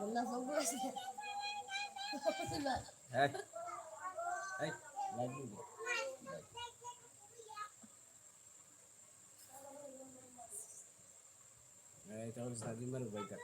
বললা সব আছে হ্যাঁ এই লাইট দিবি এই তাহলে সাদিন মারু বাইটা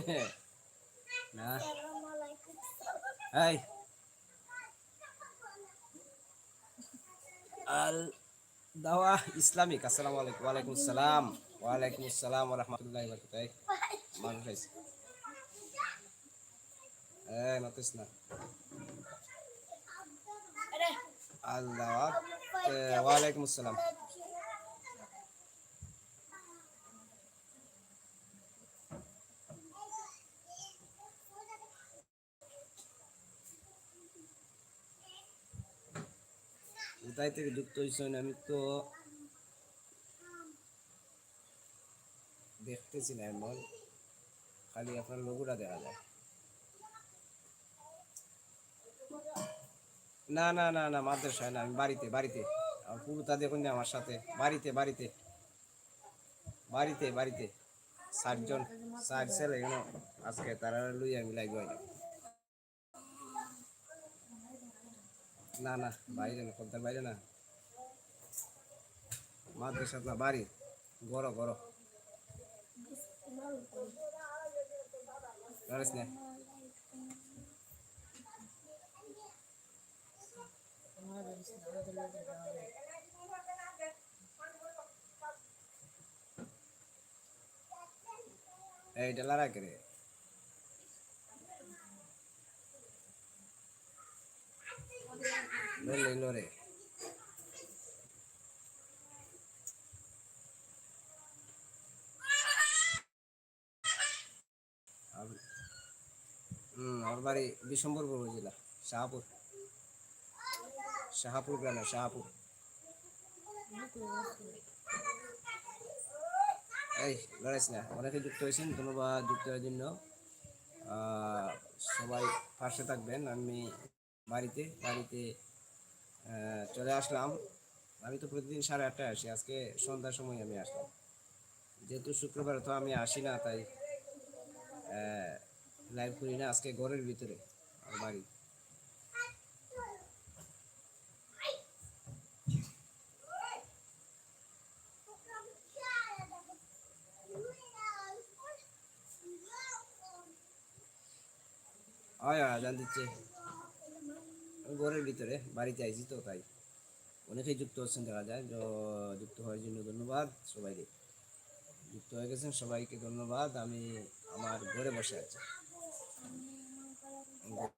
হ্যাঁ না আল দাওয়া ইসলামিক আসসালামু আলাইকুম। ওয়ালাইকুম আসসালাম ওয়ালাইকুম আসসালাম ওয়া রাহমাতুল্লাহি ওয়া বারাকাতুহু। মানুষ আইছে এই নতিস না? আল দাওয়া ওয়ালাইকুম আসসালাম। কোথায় থেকে যুক্ত হয়েছেন আমি তো দেখতেছি না এমন। খালি আপনার লোগোটা দেখা যায়। না না না না, মাদ্রাসায় না, আমি বাড়িতে বাড়িতে। পুরোটা দেখুন না আমার সাথে। বাড়িতে বাড়িতে। বাড়িতে বাড়িতে। ষাটজন ষাট ছেলে এগুলো আজকে তারা লুই আমি লাগবে না না, বাইরে না, পদ্মার বাইরে না। মাদ্রাসা না, বাড়ি। গড় গড়। না। এইটা লড়াই করে। আমার বাড়ি জেলা শাহপুর। শাহপুর গ্রামে শাহপুর। এই লড়াইস না? অনেকে যুক্ত হয়েছেন ধন্যবাদ যুক্ত হওয়ার জন্য। সবাই পাশে থাকবেন, আমি বাড়িতে বাড়িতে চলে আসলাম। আমি তো প্রতিদিন সাড়ে আটটায় আসি, আজকে সন্ধ্যার সময় আমি আসলাম। যেহেতু শুক্রবার তো আমি আসি না, তাই লাইভ করি না, আজকে ঘরের ভিতরে, আমার বাড়ি। হয় জান দিচ্ছে। ঘরের ভিতরে, বাড়িতে আইছি তো তাই। অনেকেই যুক্ত হচ্ছেন দেখা যায়। য- যুক্ত হওয়ার জন্য ধন্যবাদ সবাইকে। যুক্ত হয়ে গেছেন, সবাইকে ধন্যবাদ। আমি আমার ঘরে বসে আছি।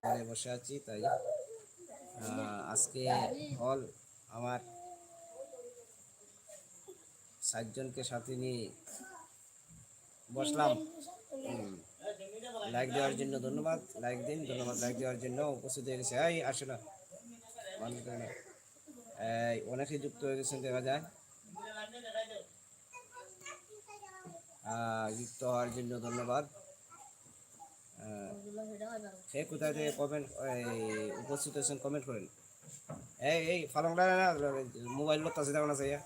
ঘরে বসে আছি, তাই। আজকে হল আমার সাতজনকে সাথে নিয়ে বসলাম। লাইক দেওয়ার জন্য ধন্যবাদ লাইক দিন ধন্যবাদ লাইক দেওয়ার জন্য উপস্থিত হয়ে গেছে। এই আসে না। এই অনেকে যুক্ত হয়ে গেছেন দেখা যায় যুক্ত হওয়ার জন্য ধন্যবাদ। সে কোথায় থেকে কমেন্ট উপস্থিত হয়েছেন কমেন্ট করেন। এই এই ফালংটা না মোবাইল লোক আছে দেখো না সাইয়া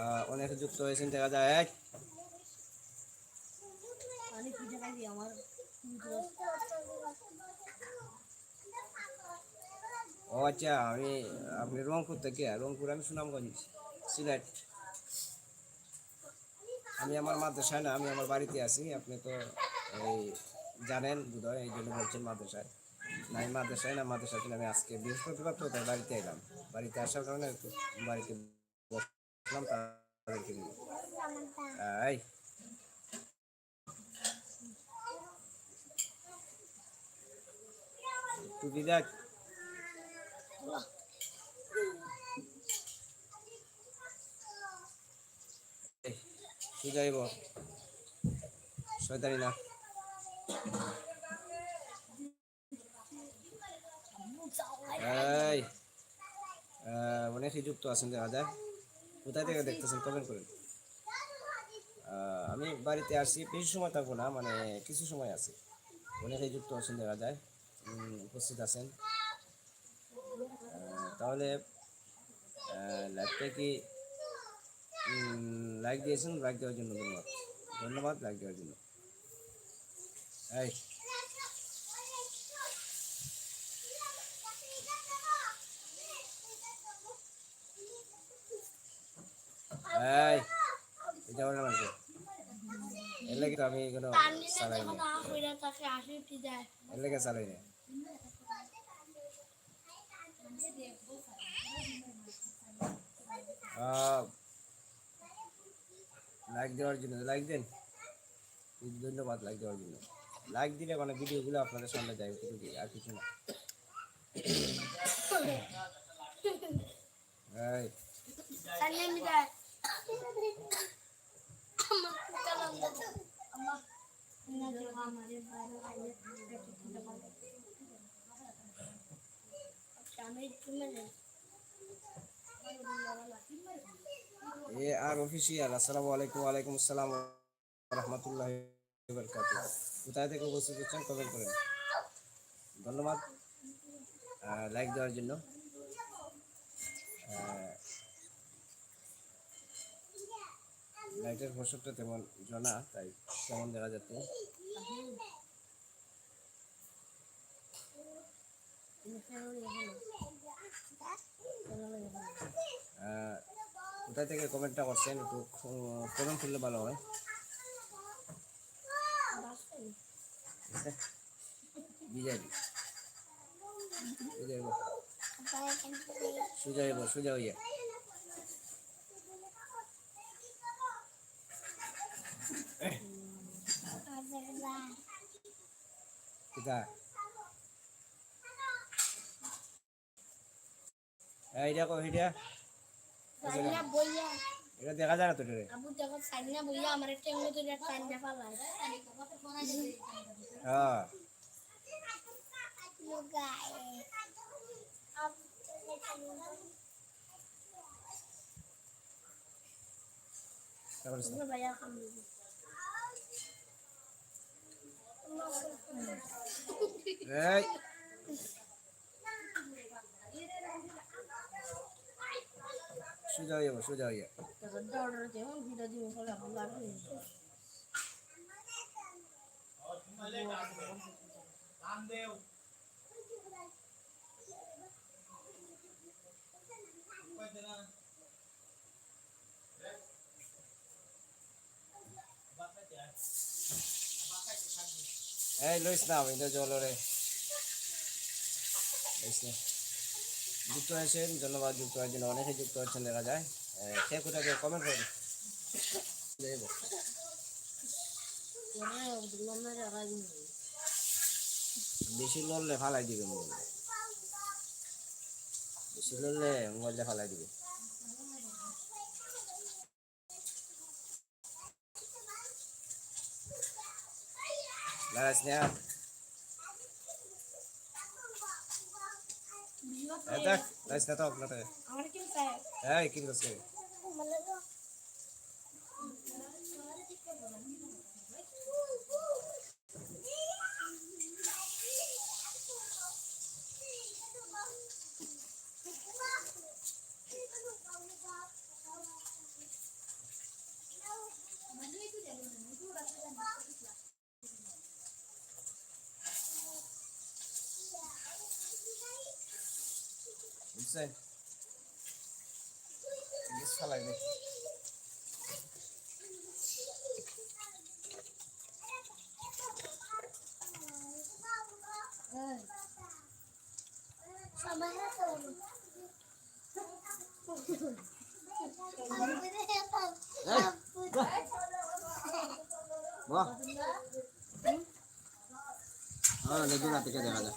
আহ, অনেকে যুক্ত হয়েছেন দেখা যায় খাইছি আমার ও আচ্ছা আমি, আপনি রংপুর থেকে রংপুর আমি সুনামগঞ্জ সিলেট। আমি আমার মাদ্রাসায় না, আমি আমার বাড়িতে আছি। আপনি তো এই জানেন বোধহয়, এই জন্য বলছেন মাদ্রাসায়। না, আমি মাদ্রাসায় না মাদ্রাসা ছিল আমি আজকে বৃহস্পতিবার তো তাই বাড়িতে এলাম। বাড়িতে আসার কারণে বাড়িতে বসলাম তাদেরকে নিয়ে। টুপি দেখ। যাইব অনেকেই যুক্ত আছেন দেখা। যায় কোথায় থেকে দেখতেছেন? কমেন্ট করেন। আমি বাড়িতে আসছি। বেশি সময় থাকব না মানে কিছু সময় আছে। অনেকেই যুক্ত আছেন দেখা। যায় উপস্থিত আছেন। তাহলে লাইভটা কি লাইক দিয়েছেন লাইক দেওয়ার জন্য ধন্যবাদ। ধন্যবাদ লাইক দেওয়ার জন্য। এই। এই এটা বলে মানুষ এর লাগে তো আমি কোনো চালাই না এর লাগে চালাই না লাইক দেওয়ার জন্য লাইক দেন। ধন্যবাদ লাইক দেওয়ার জন্য। লাইক দিলে মানে ভিডিওগুলো আপনাদের সামনে কি আর কিছু না। আমার কালাম আম্মা না যে আমারে বাইরে আইলে খেতে পারবে আমি তুমি এ আর অফিসিয়াল আসসালামু আলাইকুম, ওয়ালাইকুম আসসালাম কোথায় থেকে উপস্থিত হচ্ছেন করেন? ধন্যবাদ। লাইক দেওয়ার জন্য। লাইটের ফসলটা তেমন জানা, তাই কেমন দেখা যাচ্ছে। কোথায় থেকে কমেন্টটা করছেন? একটু কমেন্ট করলে ভালো হয়। বিজয় সুজা হইব সুজা হইয়া। কিতা এইটা কো এইটা সাইনা বইয়া। এটা দেখা যায় না তো রে আবু দেখো সাইনা বইয়া আমার একটা এমনি করে সাইনা পালাই হ্যাঁ। তারপরে তুমি ভাইয়া খাম দিবি এই সোজা হইয়া বস, সোজা হইয়া দেখো দৌড় যেমন ভিডিও দিব ফলে আপু লাগবে এই লইস না আমি তো জল রে লইস না যুক্ত হয়েছেন, ধন্যবাদ, যুক্ত হওয়ার জন্য অনেকে যুক্ত হচ্ছেন, দেখা যায়। কে কোথায় কমেন্ট করুন বেশি লড়লে ফালাই দিবে মোবাইল বেশি লড়লে মোবাইলটা ফালাই দিবে। লাগাইস না এই দেখ লাগাইস না তো তো আমার কি চাই এই কি করছিস বিষ ফালাই দে বাহ। হ্যাঁ লেদুরা থেকে দেখা যায়।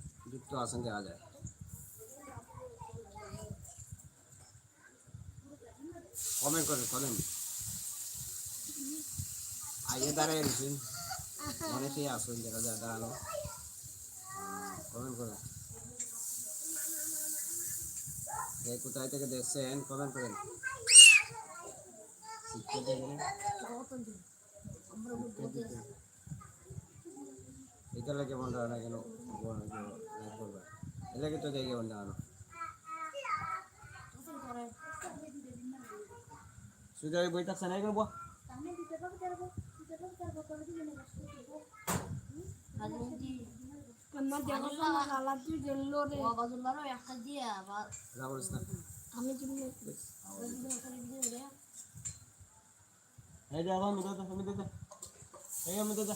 যুক্ত আছেন দেখা যায়। কমেন্ট করেন করেন। আগে দাঁড়ায় গেছেন অনেকেই আসুন দেখা যায়, দাঁড়ানো। কমেন্ট করেন কোথায় থেকে দেখছেন? কমেন্ট করেন। শিক্ষা করবে এলাকে তো দেখে মন না করে সুজয় বই থাকছে না করব রাজনীতি আমার দেখা গালা তুই গেল রে ওয়াগাজুল্লাহর একটা দিয়া বা রাবলিস না আমি তুমি এই আমি দাদা আমি দাদা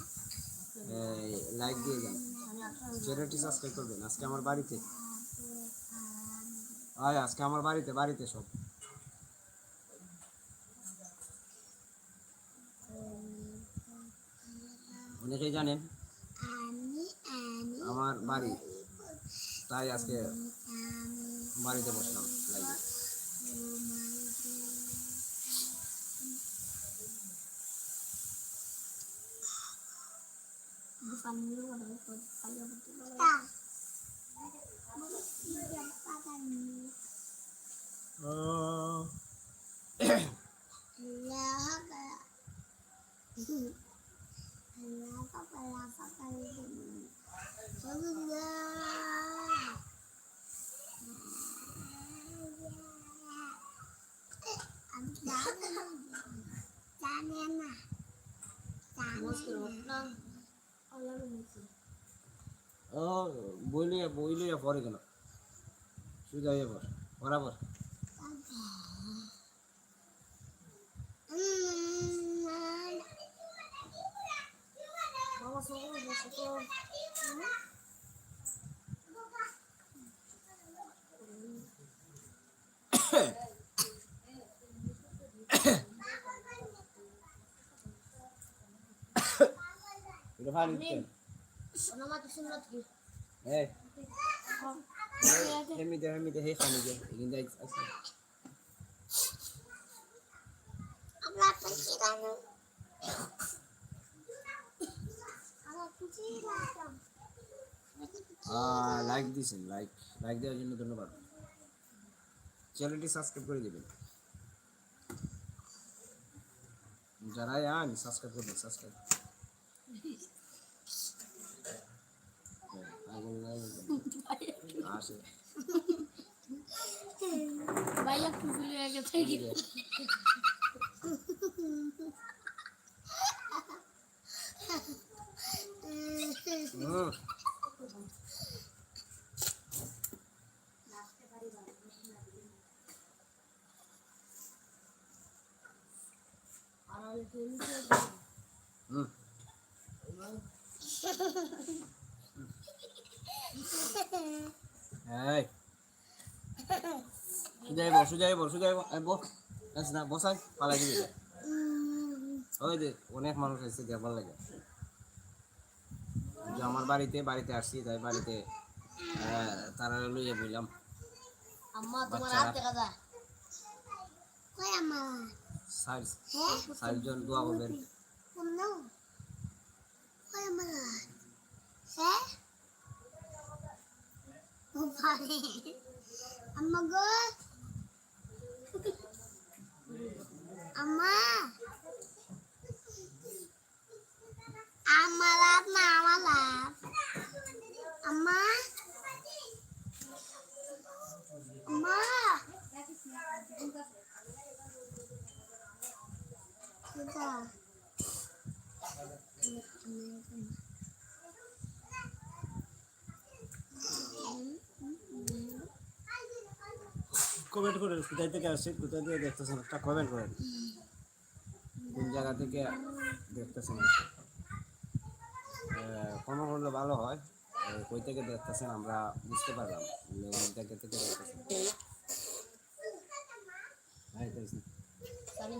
লাইক দিয়ে যান চ্যানেলটি সাবস্ক্রাইব করবেন আজকে আমার বাড়িতে। আয়, আজকে আমার বাড়িতে বাড়িতে সব। অনেকেই জানেন, আমার বাড়ি। তাই আজকে বাড়িতে বসলাম লাইভে fanno loro poi voglio vedere Uh. Cha em à. Cha em. ও বইলে বইলে পরে কেন সুবিধা হয়ে পর বরাবর। এটা ভালো দিচ্ছেন নামাজ সুন্নাত কি এই হেমি দে হেমি দে হে খানি দে এখান যাই আছে লাইক দিয়েছেন লাইক লাইক দেওয়ার জন্য ধন্যবাদ চ্যানেলটি সাবস্ক্রাইব করে দেবেন যারাই আন সাবস্ক্রাইব করবেন সাবস্ক্রাইব ভাইয়া কুকুলি আগে থেকে হুম আর কেমিতে হুম এই সুজাইব সুজাইব সুজাইব এই বস আস না বসাই পালাই দিবি। ওই যে অনেক মানুষ এসে দেখবার লাগে। যে আমার বাড়িতে বাড়িতে আসছি তাই বাড়িতে তারা লইয়ে বললাম আম্মা তোমার বাচ্চারা। হাত কমেন্ট করে কোথায় থেকে আসছে কোথায় থেকে দেখতেছেন? একটা কমেন্ট করেন। কোন জায়গা থেকে দেখতেছেন? কমেন্ট করলে ভালো হয়। কই থেকে দেখতেছেন আমরা বুঝতে পারলাম কোন জায়গা থেকে দেখতেছেন হ্যাঁ, এটা হচ্ছে। তাহলে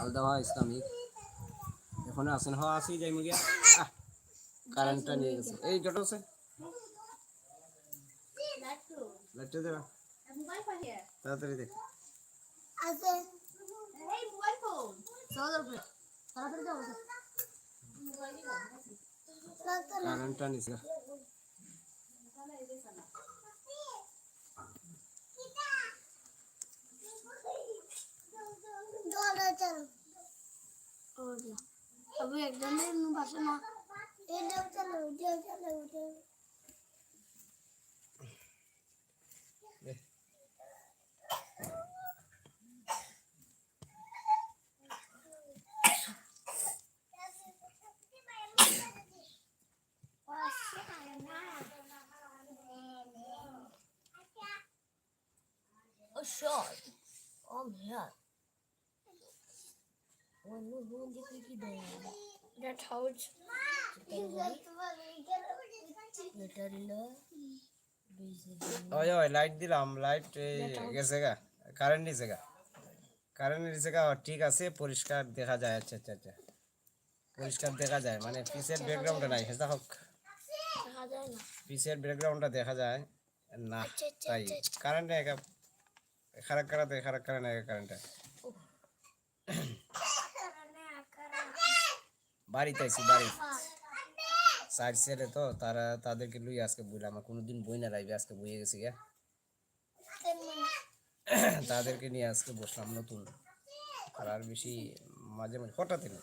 আলদাওয়া ইসলামিক। এখন আছেন? হ আসি যাই মুগিয়া কারেন্টটা নিয়ে গেছে এই জটো আছে লাইটটা দেবা মোবাইল পাঠিয়ে তাড়াতাড়ি দেখ Ase এই মোবাইল ফোন চলো তাড়াতাড়ি যাও Nonton কারেন্টটা নিছে Dole chalo अब एकदम भाषा ना Short. Oh, no, no, this is the That how it's letter in ওই ওই লাইট দিলাম লাইট গেছে গা কারেন্ট নিছে গা। কারেন্ট নিছে গা ঠিক আছে পরিষ্কার দেখা যায় আচ্ছা আচ্ছা আচ্ছা। পরিষ্কার দেখা যায় মানে পিসের ব্যাকগ্রাউন্ডটা নাই হেসা হোক। পিসের ব্যাকগ্রাউন্ডটা দেখা যায় না তাই। কারেন্ট খারাপ কারাতে খারাপ কারণ একা কারেন্টটা বাড়িতে আইছি বাড়ি সাইড সেরে তো তারা তাদেরকে লুই আজকে বইলাম কোনোদিন বই না লাইবে আজকে বইয়ে গেছি গা তাদেরকে নিয়ে আজকে বসলাম নতুন আর আর বেশি মাঝে মাঝে হঠাৎ না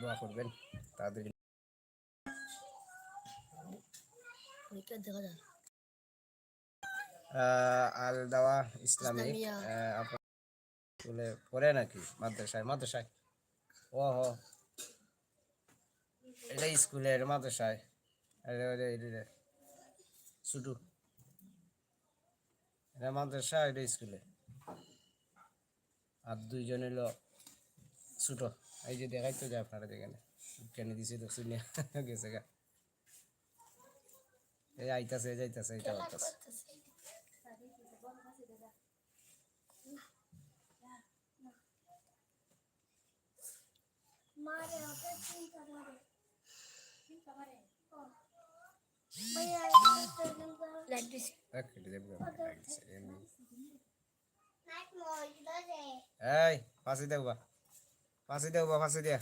দোয়া করবেন তাদের পরীক্ষা দেখা যায় আল দাওয়া ইসলামিক স্কুলে পড়ে নাকি? মাদ্রাসায় মাদ্রাসায়? ও হো এটা স্কুলে এটা মাদ্রাসায় এটা ছুটু মাদ্রাসা এটা স্কুলে। আর দুইজন এলো ছোট এই যে দেখাই তো যায় আপনারা দেখেন কেন দিছে তো শুনে গেছে গা। এই আইতাছে যাইতাছে এইটা করতেছে mau itu এই ফাঁসি দেব বা ফাঁসি দেব বা ফাঁসি দিয়া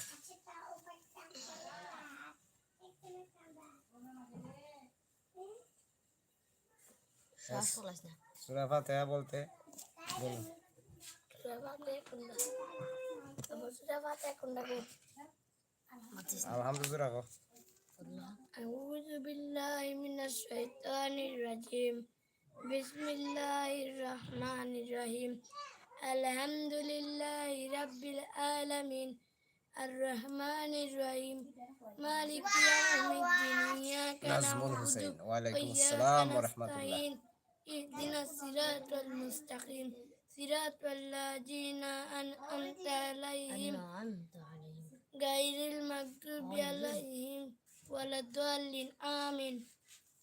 সুরা ফাতেহা বলতে বলুন সুরাবাতে কুন্ডা আমার সুরাবাতে কুন্ডা কো মাতিস আলহামদুলিল্লাহ রাখো أعوذ بالله من الشيطان الرجيم بسم الله الرحمن الرحيم الحمد لله رب العالمين الرحمن الرحيم مالك يوم الدين إياك نزم نعبد الحسين وعليكم وإياك السلام ورحمة الله نستعين اهدنا الصراط المستقيم صراط الذين أنعمت عليهم غير المغضوب عليهم ولا الضالين آمين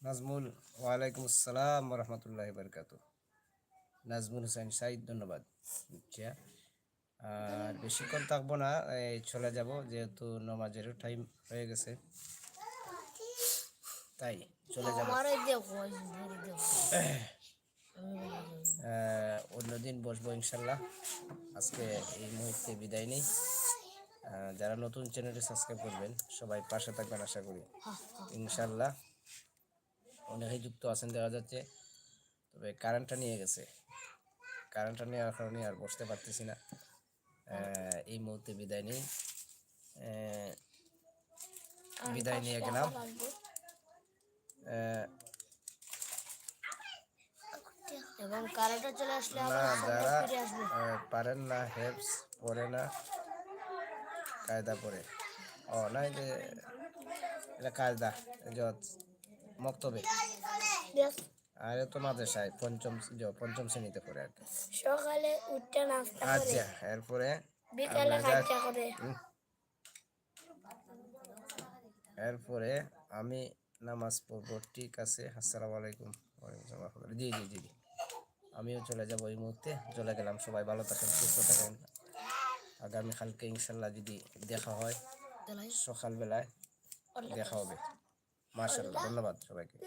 নাজমুল ওয়ালাইকুম আসসালাম রহমতুল্লাহ বরকাত নাজমুল হোসেন সাইদ ধন্যবাদ আচ্ছা আর বেশিক্ষণ থাকবো না এই চলে যাব যেহেতু নমাজেরও টাইম হয়ে গেছে তাই চলে যাব অন্যদিন বসবো ইনশাল্লাহ। আজকে এই মুহূর্তে বিদায় নেই। যারা নতুন চ্যানেলটি সাবস্ক্রাইব করবেন সবাই পাশে থাকবেন আশা করি। ইনশাল্লাহ অনেকেই যুক্ত আছেন দেখা যাচ্ছে তবে কারেন্টটা নিয়ে গেছে। কারেন্টটা নেওয়ার কারণে আর বসতে পারতেছি না। এই মুহূর্তে বিদায় নেই। আহ, বিদায় নিয়ে গেলাম। আহ, এবং কারেন্টটা চলে আসলে আবার যারা ফিরে আসবে। পারেন না হেল্পস পড়ে না কায়দা পড়ে ও না যে এটা কায়দা মক্তবে। আর তো মাদ্রাসায় পঞ্চম যে পঞ্চম শ্রেণীতে পড়ে আর সকালে উঠতে নাস্তা আচ্ছা এরপরে বিকালে খাইতে হুম। এরপরে আমি নামাজ পড়ব ঠিক আছে? আসসালামু আলাইকুম। জি জি জি। আমিও চলে যাব এই মুহূর্তে। চলে গেলাম। সবাই ভালো থাকেন সুস্থ থাকেন। আগামীকালকে ইনশাল্লাহ যদি দেখা হয় সকালবেলায় দেখা হবে। মার্শাল্লাহ ধন্যবাদ সবাইকে।